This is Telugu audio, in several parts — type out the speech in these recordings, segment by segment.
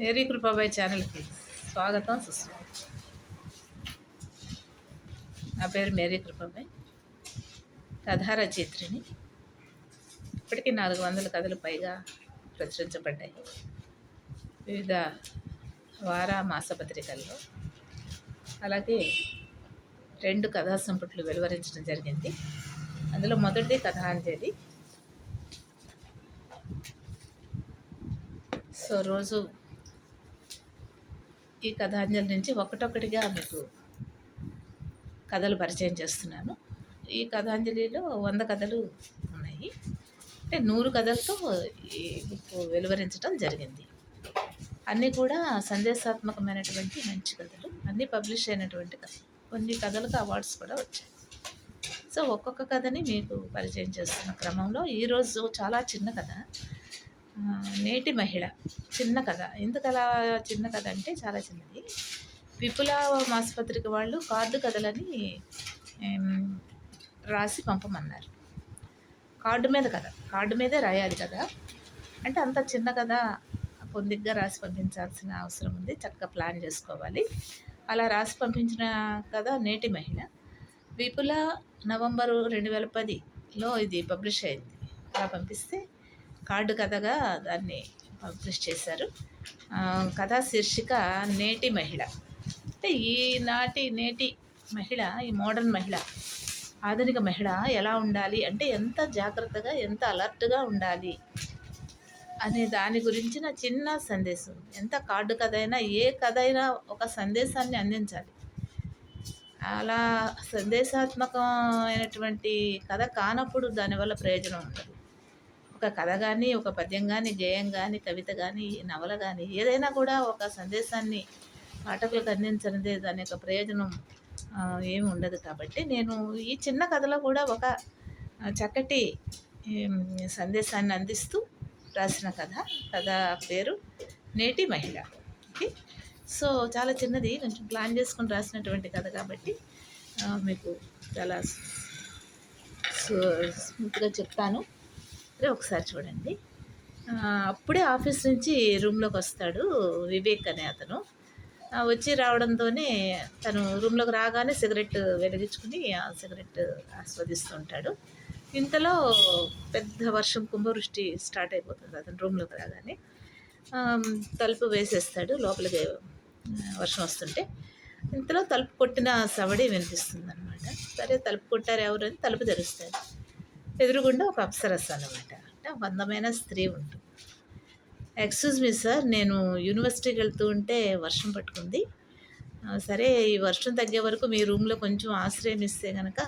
మేరీ కృపాబాయ్ ఛానల్కి స్వాగతం సుస్వాగతం. నా పేరు మేరీ కృపాబాయ్. కథా రచయిత్రిని ఇప్పటికీ నాలుగు వందల కథలు పైగా ప్రచురించబడ్డాయి. వివిధ వార మాసపత్రికల్లో. అలాగే రెండు కథా సంపుట్లు వెలువరించడం జరిగింది. అందులో మొదటిది కథాంజలి. సో రోజు ఈ కథాంజలి నుంచి ఒకటొకటిగా మీకు కథలు పరిచయం చేస్తున్నాను. ఈ కథాంజలిలో వంద కథలు ఉన్నాయి. అంటే నూరు కథలతో ఈ బుక్ వెలువరించడం జరిగింది. అన్నీ కూడా సందేశాత్మకమైనటువంటి మంచి కథలు. అన్నీ పబ్లిష్ అయినటువంటి కథలు కొన్ని కథలకు అవార్డ్స్ కూడా వచ్చాయి. సో ఒక్కొక్క కథని మీకు పరిచయం చేస్తున్న క్రమంలో ఈరోజు చాలా చిన్న కథ. నేటి మహిళ. చిన్న కథ. ఎందుకలా చిన్న కథ అంటే చాలా చిన్నది. విపుల మాసపత్రిక వాళ్ళు కార్డు కథలని రాసి పంపమన్నారు. కార్డు మీద కథ. కార్డు మీదే రాయాలి కదా. అంటే అంత చిన్న కథ పొందిగ్గా రాసి పంపించాల్సిన అవసరం ఉంది. చక్కగా ప్లాన్ చేసుకోవాలి. అలా రాసి పంపించిన కథ నేటి మహిళ. విపుల నవంబరు రెండు వేల పదిలో ఇది పబ్లిష్ అయింది. అలా పంపిస్తే కార్డు కథగా దాన్ని పబ్లిష్ చేశారు. కథా శీర్షిక నేటి మహిళ. అంటే ఈనాటి నేటి మహిళ ఈ మోడర్న్ మహిళ ఆధునిక మహిళ ఎలా ఉండాలి? అంటే ఎంత జాగ్రత్తగా ఎంత అలర్ట్గా ఉండాలి? అనే దాని గురించిన చిన్న సందేశం. ఎంత కార్డు కథ అయినా ఏ కథ అయినా ఒక సందేశాన్ని అందించాలి. అలా సందేశాత్మకమైనటువంటి కథ కానప్పుడు దానివల్ల ప్రయోజనం ఉంటుంది ఒక కథ కానీ ఒక పద్యం కానీ గేయం కానీ కవిత కానీ నవల కానీ ఏదైనా కూడా ఒక సందేశాన్ని పాఠకులకు అందించనిదే దాని యొక్క ప్రయోజనం ఏమి ఉండదు కాబట్టి నేను ఈ చిన్న కథలో కూడా ఒక చక్కటి సందేశాన్ని అందిస్తూ రాసిన కథ. కథ పేరు నేటి మహిళ. ఓకే? సో చాలా చిన్నది. కొంచెం ప్లాన్ చేసుకుని రాసినటువంటి కథ కాబట్టి మీకు చాలా స్మూత్గా చెప్తాను. అదే ఒకసారి చూడండి. అప్పుడే ఆఫీస్ నుంచి రూమ్లోకి వస్తాడు వివేక్ అనే అతను. వచ్చి రావడంతోనే తను రూమ్లోకి రాగానే సిగరెట్ వెలిగించుకుని ఆ సిగరెట్ ఆస్వాదిస్తుంటాడు ఇంతలో పెద్ద వర్షం కుంభవృష్టి స్టార్ట్ అయిపోతుంది అతను రూమ్లోకి రాగానే. తలుపు వేసేస్తాడు లోపలికి వర్షం వస్తుంటే. ఇంతలో తలుపు కొట్టిన సవడి వినిపిస్తుంది అనమాట సరే తలుపు కొట్టారు ఎవరు అని తలుపు తెరుస్తాడు. ఎదురుగుండా ఒక అప్సరస్ అనమాట అంటే అందమైన స్త్రీ ఉంటుంది. ఎక్స్క్యూజ్ మీ సార్ నేను యూనివర్సిటీకి వెళ్తూ ఉంటే వర్షం పట్టుకుంది. సరే ఈ వర్షం తగ్గే వరకు మీ రూమ్లో కొంచెం ఆశ్రయం ఇస్తే కనుక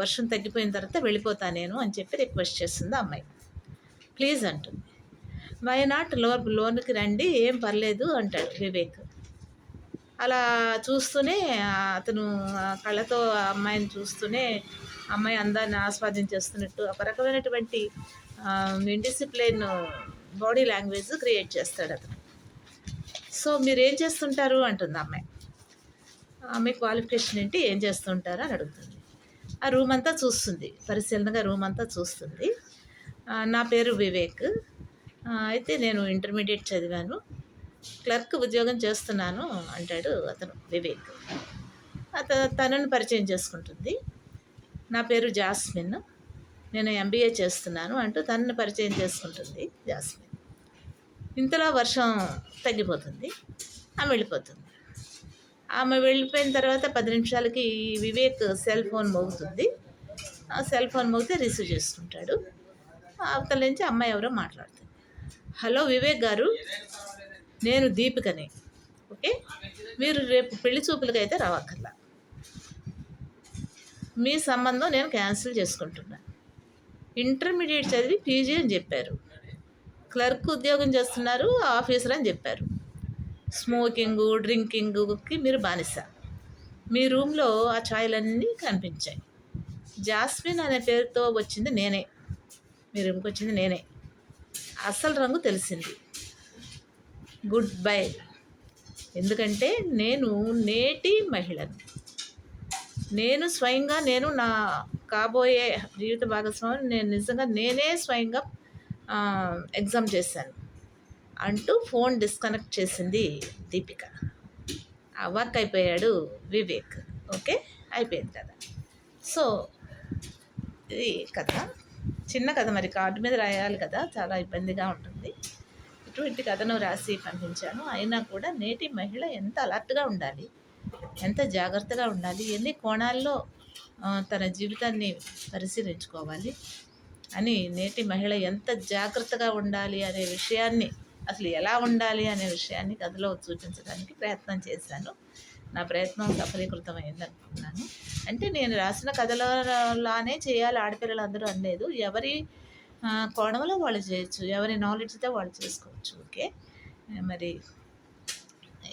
వర్షం తగ్గిపోయిన తర్వాత వెళ్ళిపోతా నేను అని చెప్పి రిక్వెస్ట్ చేస్తుంది ఆ అమ్మాయి. ప్లీజ్ అంటుంది. వై నాట్లో లోన్కి రండి ఏం పర్లేదు అంటాడు వివేక్. అలా చూస్తూనే అతను కళ్ళతో ఆ అమ్మాయిని చూస్తూనే అమ్మాయి అందాన్ని ఆస్వాదించేస్తున్నట్టు ఒక రకమైనటువంటి ఇండిసిప్లైన్ బాడీ లాంగ్వేజ్ క్రియేట్ చేస్తాడు అతను. సో మీరు ఏం చేస్తుంటారు? అంటుంది అమ్మాయి. అమ్మాయి క్వాలిఫికేషన్ ఏంటి? ఏం చేస్తుంటారు? అని అడుగుతుంది. ఆ రూమ్ అంతా చూస్తుంది. పరిశీలనగా రూమ్ అంతా చూస్తుంది. నా పేరు వివేక్. అయితే నేను ఇంటర్మీడియట్ చదివాను. క్లర్క్ ఉద్యోగం చేస్తున్నాను అంటాడు అతను వివేక్. అత తనను పరిచయం చేసుకుంటుంది. నా పేరు జాస్మిన్. నేను ఎంబీఏ చేస్తున్నాను అంటూ తనను పరిచయం చేసుకుంటుంది జాస్మిన్. ఇంతలో వర్షం తగ్గిపోతుంది. ఆమె వెళ్ళిపోతుంది. ఆమె వెళ్ళిపోయిన తర్వాత పది నిమిషాలకి వివేక్ సెల్ ఫోన్ మోగుతుంది. ఆ సెల్ ఫోన్ మోగితే రిసీవ్ చేసుకుంటాడు. అవతల నుంచి అమ్మాయి ఎవరో మాట్లాడుతుంది. హలో వివేక్ గారు. నేను దీపికని ఓకే? మీరు రేపు పెళ్ళి చూపులకి అయితే రావక్కర్లా. మీ సంబంధం నేను క్యాన్సిల్ చేసుకుంటున్నా. ఇంటర్మీడియట్ చదివి పీజీ అని చెప్పారు. క్లర్క్ ఉద్యోగం చేస్తున్నారు ఆఫీసర్ అని చెప్పారు. స్మోకింగ్ డ్రింకింగ్కి మీరు బానిస. మీ రూమ్లో ఆ ఛాయలన్నీ కనిపించాయి. జాస్మిన్ అనే పేరుతో వచ్చింది నేనే. మీ రూమ్కి వచ్చింది నేనే. అసలు రంగు తెలిసింది. Goodbye. ఎందుకంటే నేను నేటి మహిళను. నేను స్వయంగా నేను నా కాబోయే జీవిత భాగస్వామిని నేను నిజంగా నేనే స్వయంగా ఎగ్జామ్ చేశాను అంటూ ఫోన్ డిస్కనెక్ట్ చేసింది దీపిక. వర్క్ అయిపోయాడు వివేక్. ఓకే? అయిపోయింది కదా. సో ఇది కథ. చిన్న కథ మరి కార్డు మీద రాయాలి కదా. చాలా ఇబ్బందిగా ఉంటుంది. ఇటువంటి కథను రాసి పంపించాను అయినా కూడా నేటి మహిళ ఎంత అలర్ట్గా ఉండాలి ఎంత జాగ్రత్తగా ఉండాలి ఎన్ని కోణాల్లో తన జీవితాన్ని పరిశీలించుకోవాలి అని నేటి మహిళ ఎంత జాగ్రత్తగా ఉండాలి అనే విషయాన్ని అసలు ఎలా ఉండాలి అనే విషయాన్ని కథలో చూపించడానికి ప్రయత్నం చేశాను. నా ప్రయత్నం సఫలీకృతమైంది అనుకుంటున్నాను అంటే నేను రాసిన కథలలానే చేయాలి ఆడపిల్లలు అందరూ అనలేదు. ఎవరి కోణంలో వాళ్ళు చేయొచ్చు. ఎవరి నాలెడ్జ్తో వాళ్ళు చేసుకోవచ్చు. ఓకే? మరి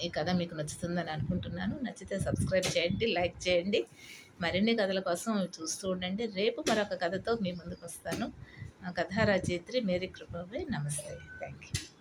ఈ కథ మీకు నచ్చుతుందని అనుకుంటున్నాను. నచ్చితే సబ్స్క్రైబ్ చేయండి లైక్ చేయండి. మరిన్ని కథల కోసం చూస్తూ ఉండండి. రేపు మరొక కథతో మీ ముందుకు వస్తాను. ఆ కథా రచయిత్రి మేరీ కృపవే నమస్తే. Thank you